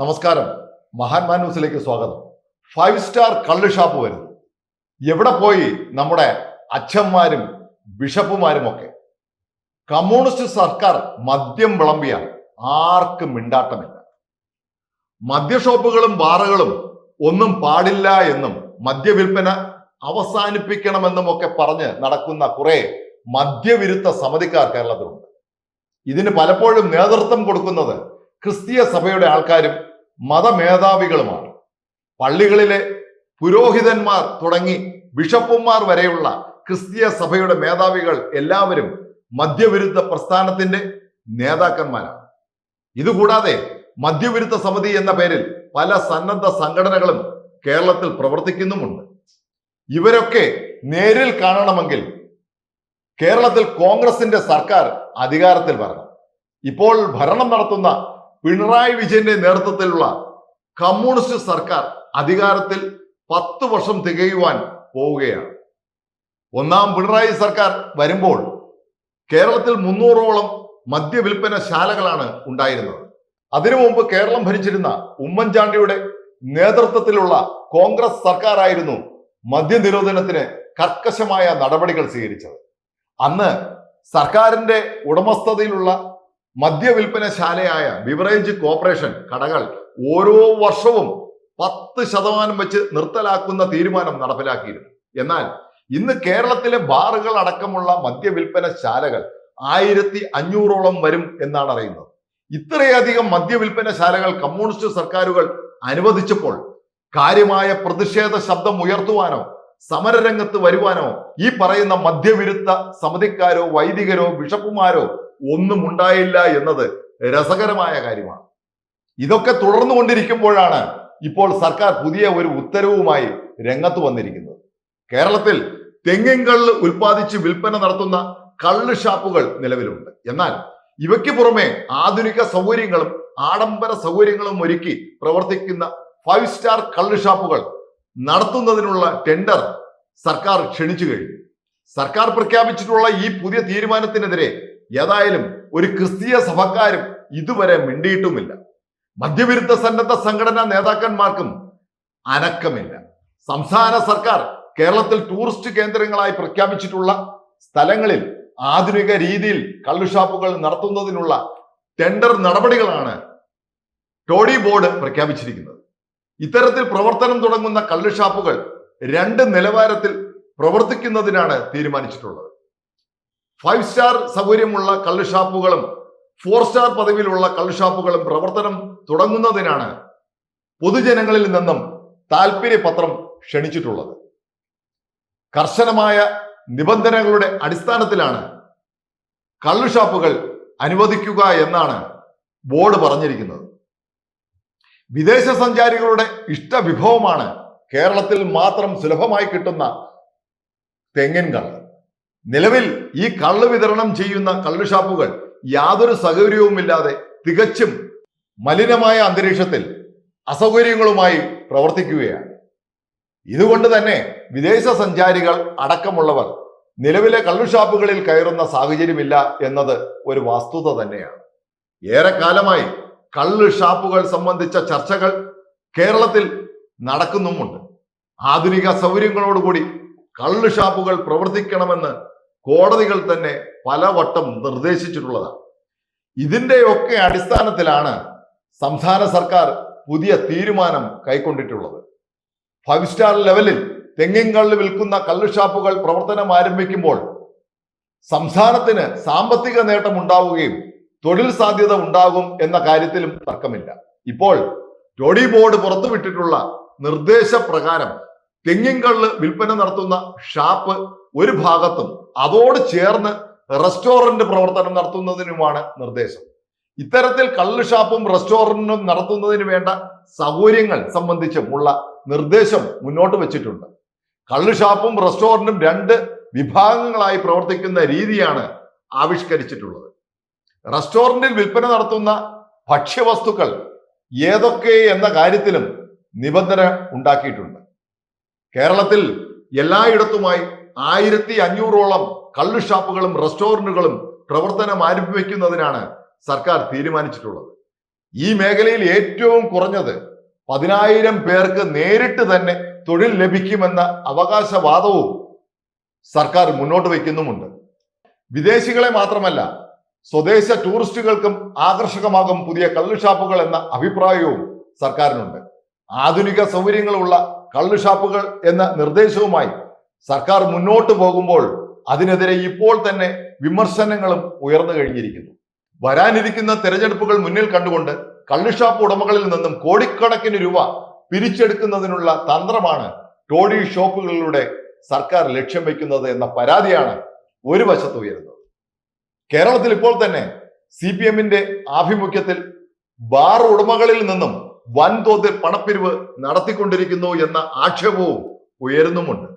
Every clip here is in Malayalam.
നമസ്കാരം. മഹാന്മാ ന്യൂസിലേക്ക് സ്വാഗതം. ഫൈവ് സ്റ്റാർ കള്ള് ഷാപ്പ് വരുന്നു. എവിടെ പോയി നമ്മുടെ അച്ഛന്മാരും ബിഷപ്പുമാരും ഒക്കെ കമ്മ്യൂണിസ്റ്റ് സർക്കാർ മദ്യം വിളമ്പിയ ആർക്കും മിണ്ടാട്ടമില്ല. മദ്യഷോപ്പുകളും ബാറുകളും ഒന്നും പാടില്ല എന്നും മദ്യവിൽപ്പന അവസാനിപ്പിക്കണമെന്നും ഒക്കെ പറഞ്ഞ് നടക്കുന്ന കുറെ മദ്യവിരുദ്ധ സമിതിക്കാർ കേരളത്തിലുണ്ട്. ഇതിന് പലപ്പോഴും നേതൃത്വം കൊടുക്കുന്നത് ക്രിസ്തീയ സഭയുടെ ആൾക്കാരും മതമേധാവികളുമാണ്. പള്ളികളിലെ പുരോഹിതന്മാർ തുടങ്ങി ബിഷപ്പുമാർ വരെയുള്ള ക്രിസ്തീയ സഭയുടെ മേധാവികൾ എല്ലാവരും മദ്യവിരുദ്ധ പ്രസ്ഥാനത്തിന്റെ നേതാക്കന്മാരാണ്. ഇതുകൂടാതെ മദ്യവിരുദ്ധ സമിതി എന്ന പേരിൽ പല സന്നദ്ധ സംഘടനകളും കേരളത്തിൽ പ്രവർത്തിക്കുന്നുമുണ്ട്. ഇവരൊക്കെ നേരിൽ കാണണമെങ്കിൽ കേരളത്തിൽ കോൺഗ്രസിന്റെ സർക്കാർ അധികാരത്തിൽ വരണം. ഇപ്പോൾ ഭരണം നടത്തുന്ന പിണറായി വിജയന്റെ നേതൃത്വത്തിലുള്ള കമ്മ്യൂണിസ്റ്റ് സർക്കാർ അധികാരത്തിൽ പത്ത് വർഷം തികയുവാൻ പോവുകയാണ്. ഒന്നാം പിണറായി സർക്കാർ വരുമ്പോൾ കേരളത്തിൽ മുന്നൂറോളം മദ്യവിൽപ്പന ശാലകളാണ് ഉണ്ടായിരുന്നത്. അതിനു മുമ്പ് കേരളം ഭരിച്ചിരുന്ന ഉമ്മൻചാണ്ടിയുടെ നേതൃത്വത്തിലുള്ള കോൺഗ്രസ് സർക്കാരായിരുന്നു മദ്യനിരോധനത്തിന് കർക്കശമായ നടപടികൾ സ്വീകരിച്ചത്. അന്ന് സർക്കാരിന്റെ ഉടമസ്ഥതയിലുള്ള മദ്യവിൽപ്പനശാലയായ ബിവറേജ് കോർപ്പറേഷൻ കടകൾ ഓരോ വർഷവും പത്ത് ശതമാനം വെച്ച് നിർത്തലാക്കുന്ന തീരുമാനം നടപ്പിലാക്കിയിരുന്നു. എന്നാൽ ഇന്ന് കേരളത്തിലെ ബാറുകൾ അടക്കമുള്ള മദ്യവിൽപ്പനശാലകൾ ആയിരത്തി അഞ്ഞൂറോളം വരും എന്നാണ് അറിയുന്നത്. ഇത്രയധികം മദ്യവിൽപ്പനശാലകൾ കമ്മ്യൂണിസ്റ്റ് സർക്കാരുകൾ അനുവദിച്ചപ്പോൾ കാര്യമായ പ്രതിഷേധ ശബ്ദം ഉയർത്തുവാനോ സമരരംഗത്ത് വരുവാനോ ഈ പറയുന്ന മദ്യവിരുദ്ധ സമിതിക്കാരോ വൈദികരോ ബിഷപ്പുമാരോ ഒന്നും ഉണ്ടായില്ല എന്നത് രസകരമായ കാര്യമാണ്. ഇതൊക്കെ തുടർന്നു കൊണ്ടിരിക്കുമ്പോഴാണ് ഇപ്പോൾ സർക്കാർ പുതിയ ഒരു ഉത്തരവുമായി രംഗത്ത് വന്നിരിക്കുന്നത്. കേരളത്തിൽ തെങ്ങിൻ കള്ള് ഉൽപ്പാദിച്ച് വിൽപ്പന നടത്തുന്ന കള്ള് ഷാപ്പുകൾ നിലവിലുണ്ട്. എന്നാൽ ഇവയ്ക്ക് പുറമെ ആധുനിക സൗകര്യങ്ങളും ആഡംബര സൗകര്യങ്ങളും ഒരുക്കി പ്രവർത്തിക്കുന്ന ഫൈവ് സ്റ്റാർ കള്ള് ഷാപ്പുകൾ നടത്തുന്നതിനുള്ള ടെൻഡർ സർക്കാർ ക്ഷണിച്ചു കഴിഞ്ഞു. സർക്കാർ പ്രഖ്യാപിച്ചിട്ടുള്ള ഈ പുതിയ തീരുമാനത്തിനെതിരെ ഏതായാലും ഒരു ക്രിസ്തീയ സഭക്കാരും ഇതുവരെ മിണ്ടിയിട്ടുമില്ല. മദ്യവിരുദ്ധ സന്നദ്ധ സംഘടനാ നേതാക്കന്മാർക്കും അനക്കമില്ല. സംസ്ഥാന സർക്കാർ കേരളത്തിൽ ടൂറിസ്റ്റ് കേന്ദ്രങ്ങളായി പ്രഖ്യാപിച്ചിട്ടുള്ള സ്ഥലങ്ങളിൽ ആധുനിക രീതിയിൽ കള്ളുഷാപ്പുകൾ നടത്തുന്നതിനുള്ള ടെൻഡർ നടപടികളാണ് ടോഡി ബോർഡ് പ്രഖ്യാപിച്ചിരിക്കുന്നത്. ഇത്തരത്തിൽ പ്രവർത്തനം തുടങ്ങുന്ന കള്ളുഷാപ്പുകൾ രണ്ട് നിലവാരത്തിൽ പ്രവർത്തിക്കുന്നതിനാണ് തീരുമാനിച്ചിട്ടുള്ളത്. ഫൈവ് സ്റ്റാർ സൗകര്യമുള്ള കള്ളുഷാപ്പുകളും ഫോർ സ്റ്റാർ പദവിയിലുള്ള കള്ളുഷാപ്പുകളും പ്രവർത്തനം തുടങ്ങുന്നതിനാണ് പൊതുജനങ്ങളിൽ നിന്നും താല്പര്യപത്രം ക്ഷണിച്ചിട്ടുള്ളത്. കർശനമായ നിബന്ധനകളുടെ അടിസ്ഥാനത്തിലാണ് കള്ളുഷാപ്പുകൾ അനുവദിക്കുക എന്നാണ് ബോർഡ് പറഞ്ഞിരിക്കുന്നത്. വിദേശ സഞ്ചാരികളുടെ ഇഷ്ട വിഭവമാണ് കേരളത്തിൽ മാത്രം സുലഭമായി കിട്ടുന്ന തെങ്ങിൻ കള്ള്. നിലവിൽ ഈ കള്ള് വിതരണം ചെയ്യുന്ന കള്ളുഷാപ്പുകൾ യാതൊരു സൗകര്യവുമില്ലാതെ തികച്ചും മലിനമായ അന്തരീക്ഷത്തിൽ അസൗകര്യങ്ങളുമായി പ്രവർത്തിക്കുകയാണ്. ഇതുകൊണ്ട് തന്നെ വിദേശ സഞ്ചാരികൾ അടക്കമുള്ളവർ നിലവിലെ കള്ളുഷാപ്പുകളിൽ കയറുന്ന സാഹചര്യമില്ല എന്നത് ഒരു വസ്തുത തന്നെയാണ്. ഏറെക്കാലമായി കള്ള് ഷാപ്പുകൾ സംബന്ധിച്ച ചർച്ചകൾ കേരളത്തിൽ നടക്കുന്നുമുണ്ട്. ആധുനിക സൗകര്യങ്ങളോടുകൂടി കള്ള് ഷാപ്പുകൾ പ്രവർത്തിക്കണമെന്ന് കോടതികൾ തന്നെ പലവട്ടം നിർദ്ദേശിച്ചിട്ടുള്ളതാണ്. ഇതിന്റെയൊക്കെ അടിസ്ഥാനത്തിലാണ് സംസ്ഥാന സർക്കാർ പുതിയ തീരുമാനം കൈക്കൊണ്ടിട്ടുള്ളത്. ഫൈവ് സ്റ്റാർ ലെവലിൽ തെങ്ങിൻ വിൽക്കുന്ന കള്ളുഷാപ്പുകൾ പ്രവർത്തനം ആരംഭിക്കുമ്പോൾ സംസ്ഥാനത്തിന് സാമ്പത്തിക നേട്ടം ഉണ്ടാവുകയും തൊഴിൽ സാധ്യത ഉണ്ടാകും എന്ന കാര്യത്തിലും തർക്കമില്ല. ഇപ്പോൾ ടോഡി ബോർഡ് പുറത്തുവിട്ടിട്ടുള്ള നിർദ്ദേശപ്രകാരം തെങ്ങിൻ വിൽപ്പന നടത്തുന്ന ഷാപ്പ് ഒരു ഭാഗത്തും അതോട് ചേർന്ന് റെസ്റ്റോറന്റ് പ്രവർത്തനം നടത്തുന്നതിനുമാണ് നിർദ്ദേശം. ഇത്തരത്തിൽ കള്ള് ഷാപ്പും റെസ്റ്റോറന്റും നടത്തുന്നതിന് വേണ്ട സൗകര്യങ്ങൾ സംബന്ധിച്ചുമുള്ള നിർദ്ദേശം മുന്നോട്ട് വെച്ചിട്ടുണ്ട്. കള്ള് ഷാപ്പും റെസ്റ്റോറന്റും രണ്ട് വിഭാഗങ്ങളായി പ്രവർത്തിക്കുന്ന രീതിയാണ് ആവിഷ്കരിച്ചിട്ടുള്ളത്. റെസ്റ്റോറന്റിൽ വിൽപ്പന നടത്തുന്ന ഭക്ഷ്യവസ്തുക്കൾ ഏതൊക്കെ എന്ന കാര്യത്തിലും നിബന്ധന ഉണ്ടാക്കിയിട്ടുണ്ട്. കേരളത്തിൽ എല്ലായിടത്തുമായി ആയിരത്തി അഞ്ഞൂറോളം കള്ളു ഷാപ്പുകളും റെസ്റ്റോറന്റുകളും പ്രവർത്തനം ആരംഭിക്കുന്നതിനാണ് സർക്കാർ തീരുമാനിച്ചിട്ടുള്ളത്. ഈ മേഖലയിൽ ഏറ്റവും കുറഞ്ഞത് പതിനായിരം പേർക്ക് നേരിട്ട് തന്നെ തൊഴിൽ ലഭിക്കുമെന്ന അവകാശവാദവും സർക്കാർ മുന്നോട്ട് വയ്ക്കുന്നുമുണ്ട്. വിദേശികളെ മാത്രമല്ല സ്വദേശ ടൂറിസ്റ്റുകൾക്കും ആകർഷകമാകും പുതിയ കള്ളുഷാപ്പുകൾ എന്ന അഭിപ്രായവും സർക്കാരിനുണ്ട്. ആധുനിക സൗകര്യങ്ങളുള്ള കള്ളുഷാപ്പുകൾ എന്ന നിർദ്ദേശവുമായി സർക്കാർ മുന്നോട്ട് പോകുമ്പോൾ അതിനെതിരെ ഇപ്പോൾ തന്നെ വിമർശനങ്ങളും ഉയർന്നു കഴിഞ്ഞിരിക്കുന്നു. വരാനിരിക്കുന്ന തെരഞ്ഞെടുപ്പുകൾ മുന്നിൽ കണ്ടുകൊണ്ട് കള്ളുഷാപ്പ് ഉടമകളിൽ നിന്നും കോടിക്കണക്കിന് രൂപ പിരിച്ചെടുക്കുന്നതിനുള്ള തന്ത്രമാണ് ടോഡി ഷോപ്പുകളിലൂടെ സർക്കാർ ലക്ഷ്യം വയ്ക്കുന്നത് എന്ന പരാതിയാണ് ഒരു വശത്ത് ഉയരുന്നത്. കേരളത്തിൽ ഇപ്പോൾ തന്നെ സി പി എമ്മിന്റെ ആഭിമുഖ്യത്തിൽ ബാർ ഉടമകളിൽ നിന്നും വൻതോതിൽ പണപ്പിരിവ് നടത്തിക്കൊണ്ടിരിക്കുന്നു എന്ന ആക്ഷേപവും ഉയരുന്നുമുണ്ട്.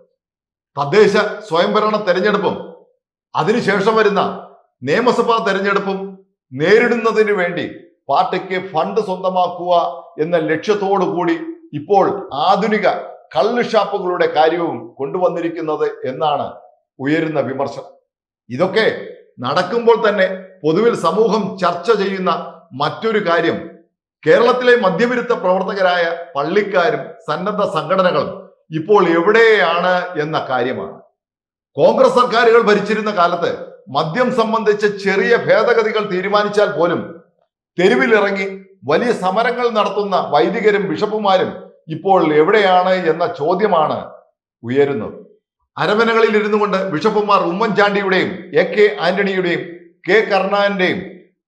തദ്ദേശ സ്വയംഭരണ തെരഞ്ഞെടുപ്പും അതിനുശേഷം വരുന്ന നിയമസഭാ തെരഞ്ഞെടുപ്പും നേരിടുന്നതിന് വേണ്ടി പാർട്ടിക്ക് ഫണ്ട് സ്വന്തമാക്കുക എന്ന ലക്ഷ്യത്തോടു കൂടി ഇപ്പോൾ ആധുനിക കള്ള് ഷാപ്പുകളുടെ കാര്യവും കൊണ്ടുവന്നിരിക്കുന്നത് എന്നാണ് ഉയരുന്ന വിമർശനം. ഇതൊക്കെ നടക്കുമ്പോൾ തന്നെ പൊതുവിൽ സമൂഹം ചർച്ച ചെയ്യുന്ന മറ്റൊരു കാര്യം കേരളത്തിലെ മദ്യവിരുദ്ധ പ്രവർത്തകരായ പള്ളിക്കാരും സന്നദ്ധ സംഘടനകളും ഇപ്പോൾ എവിടെയാണ് എന്ന കാര്യമാണ്. കോൺഗ്രസ് സർക്കാരുകൾ ഭരിച്ചിരുന്ന കാലത്ത് മദ്യം സംബന്ധിച്ച് ചെറിയ ഭേദഗതികൾ തീരുമാനിച്ചാൽ പോലും തെരുവിലിറങ്ങി വലിയ സമരങ്ങൾ നടത്തുന്ന വൈദികരും ബിഷപ്പുമാരും ഇപ്പോൾ എവിടെയാണ് എന്ന ചോദ്യമാണ് ഉയരുന്നത്. അരമനകളിൽ ഇരുന്നു കൊണ്ട് ബിഷപ്പുമാർ ഉമ്മൻചാണ്ടിയുടെയും എ കെ ആന്റണിയുടെയും കെ കരുണാകരന്റെയും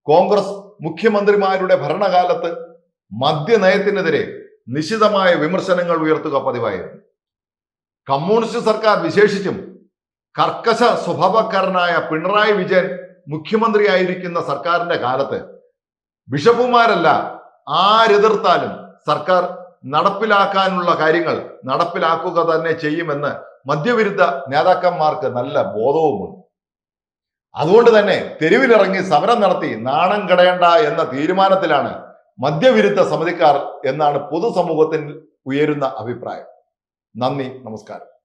കോൺഗ്രസ് മുഖ്യമന്ത്രിമാരുടെ ഭരണകാലത്ത് മദ്യനയത്തിനെതിരെ നിശിതമായ വിമർശനങ്ങൾ ഉയർത്തുക പതിവായിരുന്നു. കമ്മ്യൂണിസ്റ്റ് സർക്കാർ വിശേഷിച്ചും കർക്കശ സ്വഭാവക്കാരനായ പിണറായി വിജയൻ മുഖ്യമന്ത്രിയായിരിക്കുന്ന സർക്കാരിന്റെ കാലത്ത് ബിഷപ്പുമാരല്ല ആരെതിർത്താലും സർക്കാർ നടപ്പിലാക്കാനുള്ള കാര്യങ്ങൾ നടപ്പിലാക്കുക തന്നെ ചെയ്യുമെന്ന് മദ്യവിരുദ്ധ നേതാക്കന്മാർക്ക് നല്ല ബോധവുമുണ്ട്. അതുകൊണ്ട് തന്നെ തെരുവിലിറങ്ങി സമരം നടത്തി നാണം കടയണ്ട എന്ന തീരുമാനത്തിലാണ് മദ്യവിരുദ്ധ സമിതിക്കാർ എന്നാണ് പൊതുസമൂഹത്തിൽ ഉയരുന്ന അഭിപ്രായം. നന്ദി നമസ്കാരം.